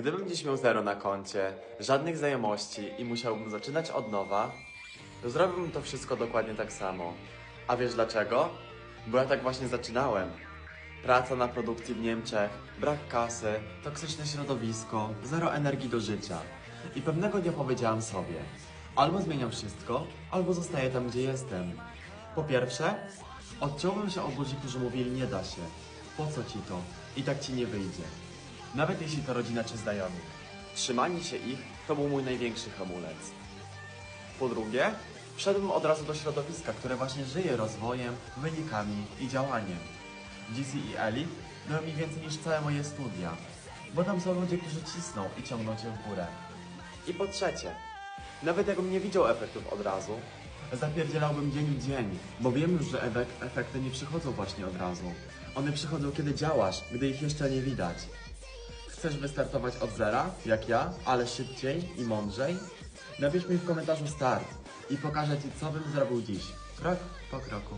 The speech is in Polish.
Gdybym dziś miał zero na koncie, żadnych znajomości i musiałbym zaczynać od nowa, to zrobiłbym to wszystko dokładnie tak samo. A wiesz dlaczego? Bo ja tak właśnie zaczynałem. Praca na produkcji w Niemczech, brak kasy, toksyczne środowisko, zero energii do życia. I pewnego dnia powiedziałam sobie, albo zmieniam wszystko, albo zostaję tam, gdzie jestem. Po pierwsze, odciąłem się od ludzi, którzy mówili nie da się. Po co ci to? I tak ci nie wyjdzie. Nawet jeśli to rodzina czy znajomi. Trzymanie się ich to był mój największy hamulec. Po drugie, wszedłem od razu do środowiska, które właśnie żyje rozwojem, wynikami i działaniem. GC i Elite dają mi więcej niż całe moje studia, bo tam są ludzie, którzy cisną i ciągną cię w górę. I po trzecie, nawet jakbym nie widział efektów od razu, zapierdzielałbym dzień w dzień, bo wiem już, że efek- efekty nie przychodzą właśnie od razu. One przychodzą, kiedy działasz, gdy ich jeszcze nie widać. Chcesz wystartować od zera, jak ja, ale szybciej i mądrzej? Napisz mi w komentarzu start i pokażę Ci, co bym zrobił dziś, krok po kroku.